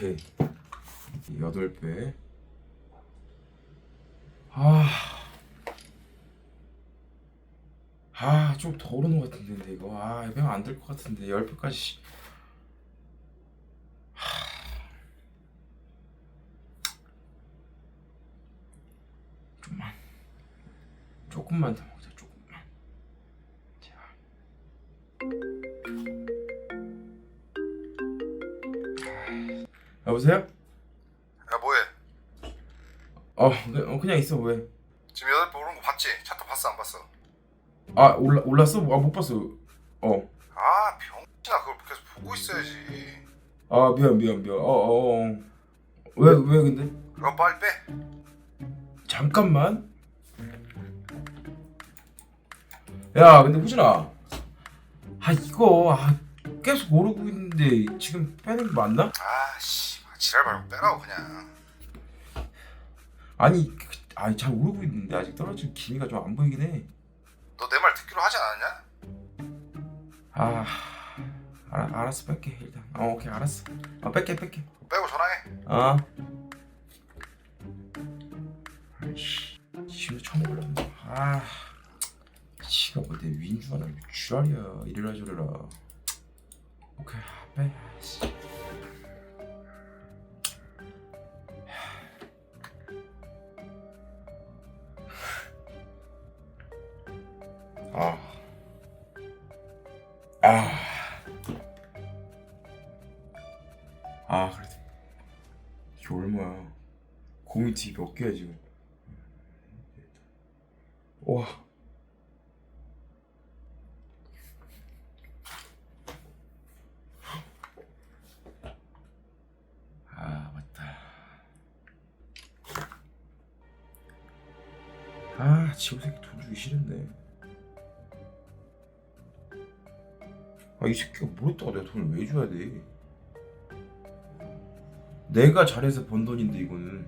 오케이. 여덟 배. 아. 아, 좀더 오르는 것 같은데, 근데 이거. 아, 이거 안 될 것 같은데. 열 배까지. 좀만 조금만 더 먹자 여보세요? 야 뭐해? 어, 그, 어 그냥 있어 왜? 지금 여덟 배 오른 거 봤지? 차트 봤어 안 봤어? 아 올라 올랐어? 아 못 봤어. 어. 아 병신아 그걸 계속 보고 있어야지. 아 미안 미안 미안. 어어 어. 왜 왜 근데? 그럼 빨리 빼. 잠깐만. 야 근데 후진아. 아 이거 아 계속 오르고 있는데 지금 빼는 게 맞나? 아씨 지랄 말고 빼라고 그냥. 아니 그- 아니 잘 오르고 있는데 아직 떨어질 기미가 좀 안 보이긴 해. 너 내 말 듣기로 하지 않았냐? 아 알, 알았어 뺄게 일단. 어 오케이 알았어. 아 뺄게 뺄게. 빼고 전화해. 아. 아이씨 지금도 처음 올랐네. 아. 지가 뭐내 위인주가 나 쥐랄이야 이래라 저래라. 오케이 빼. 씨. TV 몇 개야 지금? 와. 아 맞다. 아 지금 새끼 돈 주기 싫은데. 아 이 새끼가 뭘 했다가 내가 돈을 왜 줘야 돼? 내가 잘해서 번 돈인데 이거는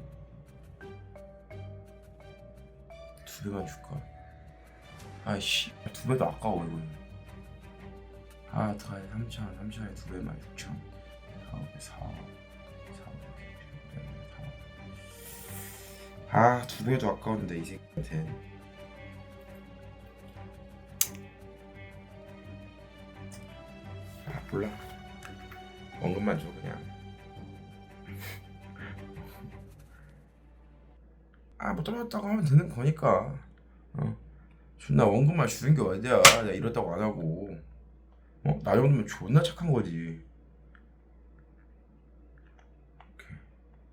두 배만 줄까? 아이씨. 두 배도 아까워 이거는. 아 어떡하지? 3천 3천에 두 배만 6천 4배 4 4 아두 배도 아까운데 이 새끼한테. 아 몰라. 원금만 줘 그냥 아, 못 떨어졌다고 하면 되는 거니까. 어. 존나 원금만 주는 게 어디야. 내가 이렇다고 안 하고. 어? 나 정도면 존나 착한 거지.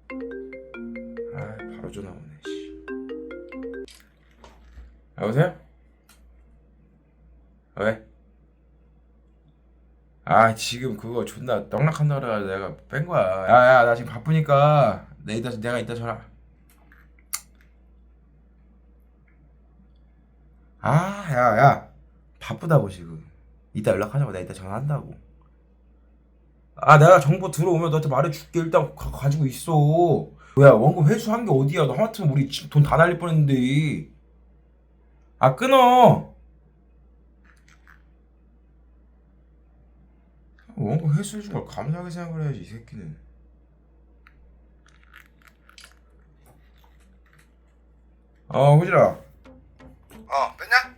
오케이. 아, 바로 전화 오네, 씨. 여보세요? 왜? 아, 지금 그거 존나 떡락한다 그래 내가 뺀 거야. 야, 야, 나 지금 바쁘니까 내 이따, 내가 이따 전화. 아, 야, 야. 바쁘다고 지금. 이따 연락하자고. 내가 이따 전화한다고. 아, 내가 정보 들어오면 너한테 말해줄게. 일단 가, 가지고 있어. 뭐야, 원금 회수한 게 어디야? 너 하마터면 우리 돈 다 날릴 뻔했는데. 아, 끊어. 원금 회수해준 걸 감사하게 생각을 해야지, 이 새끼는. 어, 후지라. 어 뺐냐?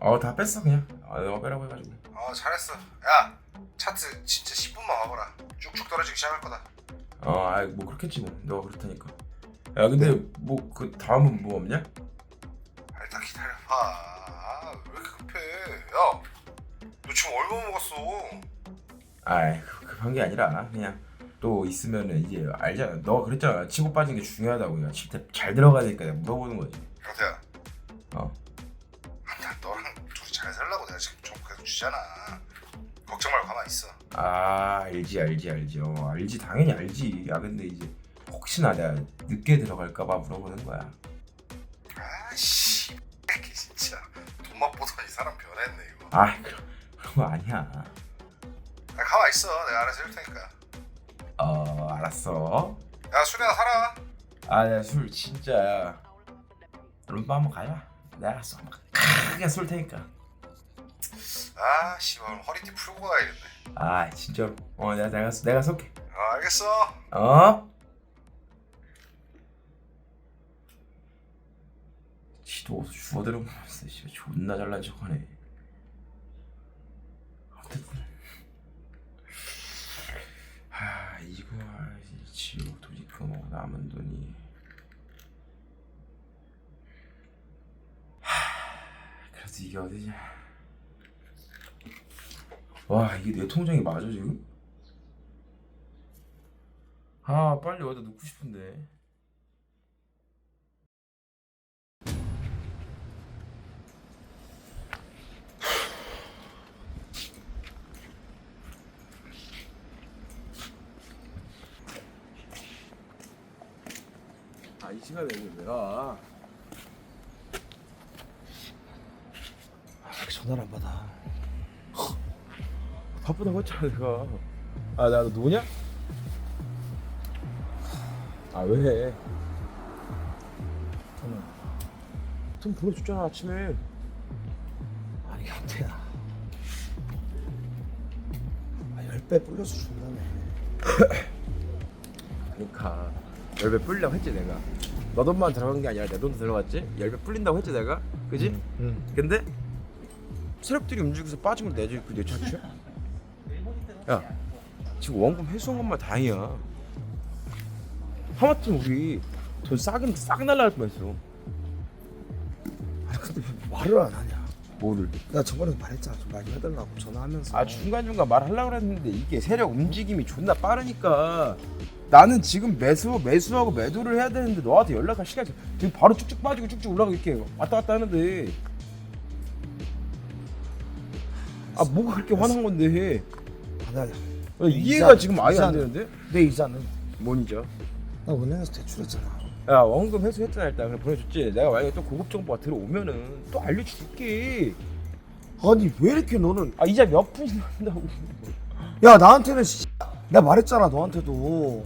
어, 다 뺐어, 그냥. 아, 내가 빼라고 해가지고. 어 잘했어. 야 차트 진짜 10분만 와봐라. 쭉쭉 떨어지기 시작할 거다. 어, 아이 뭐 그렇겠지 뭐. 너가 그렇다니까. 야, 근데 뭐 그 다음은 뭐 없냐? 아, 일단 기다려봐. 아, 왜 이렇게 급해? 야, 너 지금 얼마 먹었어? 아이, 그- 급한 게 아니라 그냥 또 있으면은 이제 알잖아. 너가 그랬잖아. 치고 빠진 게 중요하다고. 그냥 칠때 잘 들어가야 되니까 내가 물어보는 거지. 형태야. 어. 주잖아. 걱정 말고 가만히 있어. 아, 알지, 알지, 알지. 어, 알지, 당연히 알지. 야, 근데 이제 혹시나 내가 늦게 들어갈까봐 물어보는 거야. 아씨, 이게 진짜 돈맛 보더니 사람 변했네 이거. 아, 그런 그런 거 아니야. 아, 가만히 있어. 내가 알아서 해줄 테니까. 어, 알았어 야 술이나 사라 아 내가 술 진짜 룸바 한번 가자 내가 술 한번 크게 쏠 테니까 아 씨발 허리띠 풀고 가야겠네. 아 진짜로 어 내가 내가 내가 쏠게 아 알겠어. 어? 지도 어디서 주워들어보면서 씨발 존나 잘난 척하네 어쨌든 하 이거 이 지옥 도지 그거 남은 돈이 하 그래도 이게 어디냐 와 이게 내 통장이 맞아 지금? 아 빨리 어디다 넣고 싶은데 아 이 시간에 왜 와? 아, 왜 전화를 안 받아? 바쁘다고 했잖아 내가 아나 너 노냐? 아 왜? 저는 돈 보내줬잖아 아침에 아니 현태야. 아, 10배 불려서 준다며. 그러니까 열배 불려고 했지 내가 너 돈만 들어간 게 아니라 내 돈도 들어갔지? 열배 불린다고 했지 내가 그지? 응. 근데 세력들이 움직여서 빠진 걸 내줄 그 내 차치야? 야 지금 원금 회수한 것만 다행이야 하마터면 우리 돈 싸긴 싹 날라갈 뻔했어 아니 근데 왜 말을 안 하냐? 뭐를 나 저번에 말했잖아. 좀말좀 해달라고 전화하면서. 아 중간중간 말하려고 했는데 이게 세력 움직임이 존나 빠르니까 나는 지금 매수 매수하고 매도를 해야 되는데 너한테 연락할 시간이 없어. 지금 바로 쭉쭉 빠지고 쭉쭉 올라가고 이렇게 왔다 갔다 하는데 아 뭐가 그렇게 화난 건데 아, 나, 야, 이해가 지금 아예 안 이자는- 되는데? 내 이자는 뭔이죠? 나 은행에서 대출했잖아. 야 원금 회수했잖아 일단. 그래 보내줬지. 내가 만약에 또 고급 정보가 들어오면은 또 알려줄게. 아니 왜 이렇게 너는 아 이자 몇 푼이 난다고. 야 나한테는 씨, 내가 말했잖아 너한테도.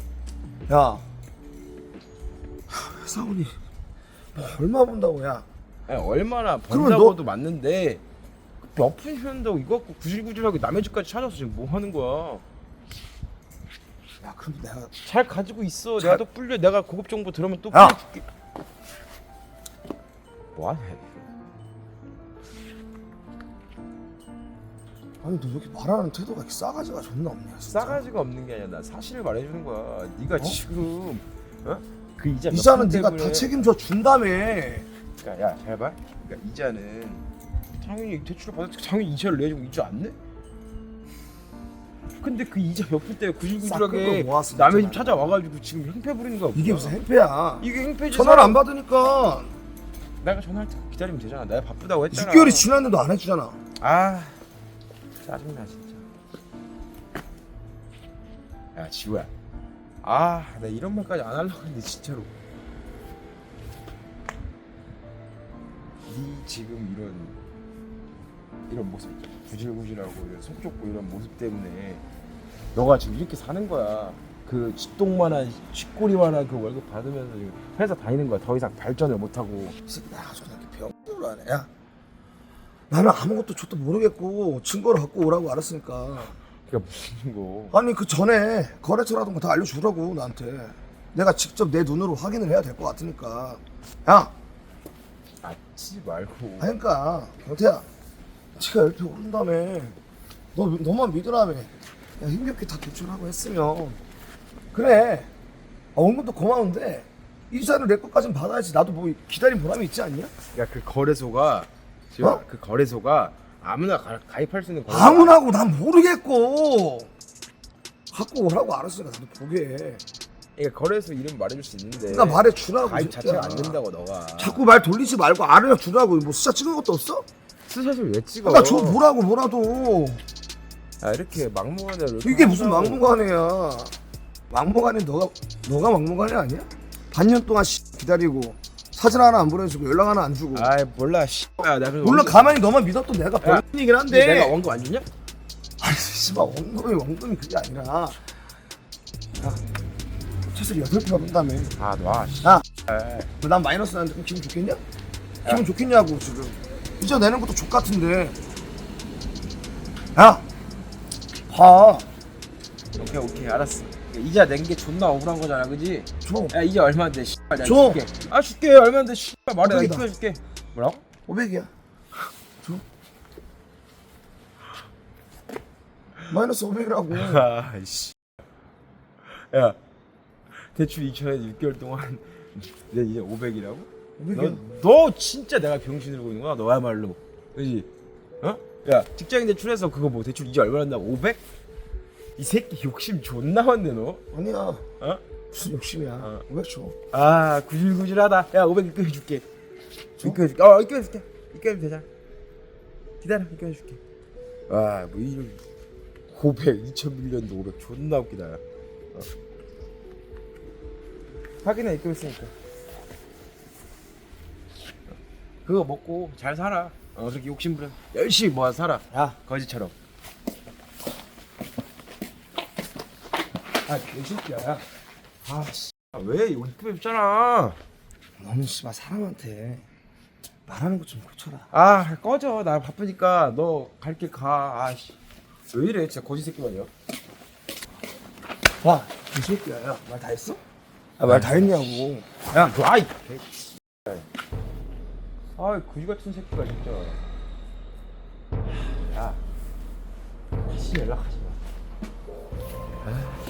야. 하, 회사원이 뭐 얼마 번다고 야? 아니, 얼마나 그러면 번다고도 맞는데 몇 푼이 한다고 이거 갖고 구질구질하게 남의 집까지 찾아서 지금 뭐 하는 거야 야 그럼 내가 잘 가지고 있어 잘- 내가 또 불려 내가 고급 정보 들으면 또 야! 불려줄게 뭐 하냐 아니 너왜 이렇게 말하는 태도가 이렇게 싸가지가 존나 없냐 진짜. 싸가지가 없는 게 아니라 나 사실을 말해주는 거야 네가 어? 지금 어? 그 이자 몇 이자는 푼 네가 때문에 다 책임져 준다며 그러니까 야 잘 봐. 그러니까 이자는 당연히 대출을 받았을 때 당연히 이자를 내주고 이자 안 내? 근데 그 이자 몇푼 때문에 구질구질하게 싹긁어 모았어, 남의 집 있잖아. 찾아와가지고 지금 행패 부리는 거야 이게 뭐야? 무슨 행패야? 이게 행패지. 전화를 안 받으니까. 내가 전화할 때 기다리면 되잖아. 내가 바쁘다고 했잖아. 6개월이 지났는데도 안 해주잖아. 아 짜증나 진짜. 야 지우야. 아나 이런 말까지 안 하려고 했는데 진짜로. 네 지금 이런 이런 모습 있잖아 구질구질하고 이런 속 좁고 이런 모습 때문에 너가 지금 이렇게 사는 거야. 그 쥐똥만한 쥐꼬리만한 그 월급 받으면서 지금 회사 다니는 거야. 더 이상 발전을 못 하고. 이 새끼 나 아주 그냥 병으로 하네. 야 나는 아무것도 저도 모르겠고 증거를 갖고 오라고 알았으니까. 그게 무슨 거? 아니 그 전에 거래처라던가 다 알려주라고 나한테. 내가 직접 내 눈으로 확인을 해야 될 것 같으니까. 야! 아치 말고. 아니 그러니까 경태야 지가 열패 오른다며 너, 너만 믿으라며. 야, 힘겹게 다 도출하고 했으면. 그래. 아, 원금도 고마운데 이자를 내 것까진 받아야지. 나도 뭐 기다린 보람이 있지 않냐? 야 그 거래소가 지금 어? 그 거래소가 아무나 가, 가입할 수 있는 거래소. 아무나고 난 모르겠고. 갖고 오라고 알았으니까 나도 보게. 그러니까 거래소 이름 말해줄 수 있는데 그러니까 말해 주라고 가입 이 자체가. 안 된다고 너가. 자꾸 말 돌리지 말고 알려주라고. 뭐 숫자 찍은 것도 없어? 스샷을 왜 찍어 그러니까 저 뭐라고 뭐라도 야 이렇게 막무가내로 이렇게 이게 무슨 한다고. 막무가내야 막무가내 너가 너가 막무가내 아니야? 반년 동안 씨 기다리고 사진 하나 안 보내주고 연락 하나 안 주고 아이 몰라 씨야 내가 그래서 물론 원금- 가만히 너만 믿었던 내가 근데 한데 내가 원금 안 줬냐? 아니 씨발 원금이 원금이 그게 아니라 야 차슬이 여덟 개 받는다며. 아 놔. 씨. 야, 에이. 뭐난 마이너스 나는데 그럼 기분 좋겠냐? 기분 좋겠냐고 지금. 이자 내는 것도 족 같은데. 야, 봐. 오케이 오케이 알았어. 이자 낸 게 존나 억울한 거잖아, 그지? 줘. 야 이제 얼마인데? 씨발 내가 줘. 줄게. 아 줄게 얼마인데? 씨발 말해 나 오백이다. 입금해줄게. 뭐라고? 500이야. 줘. 마이너스 500이라고. 아이씨. 야 대출 2천에 6개월 동안 내 이제 500이라고? 500이야. 너, 너 진짜 내가 병신으로 보이는구나 너야말로 그지? 어? 야 직장인 대출해서 그거 뭐 대출 이제 얼마 난다고 500? 이 새끼 욕심 존나 많네 너 아니야. 어? 무슨 욕심이야. 어. 500 줘. 아 구질구질하다 야 500 입금해 줄게 입금해 줄게 어 입금해 줄게 입금해도 되잖아 기다려 입금해 줄게 아 뭐 이런 500 2001년도 500 존나 웃기다 야. 어. 확인해 입금했으니까 그거 먹고 잘 살아. 어 그렇게 욕심 부려. 열심히 모아 살아. 야, 거지처럼. 아, 개새끼야. 야. 아씨. 왜 이거 입금해줬잖아. 너는 씨발 사람한테 말하는 것 좀 고쳐라. 아 꺼져. 나 바쁘니까 너갈길 가. 아 씨. 왜 이래? 진짜 거지 새끼 말이야. 와, 개새끼야. 야, 말다 했어? 아, 말 다 했냐고. 야 너, 아이. 개 아이 그지 같은 새끼가 진짜. 야 다시 연락하지 마. 에이.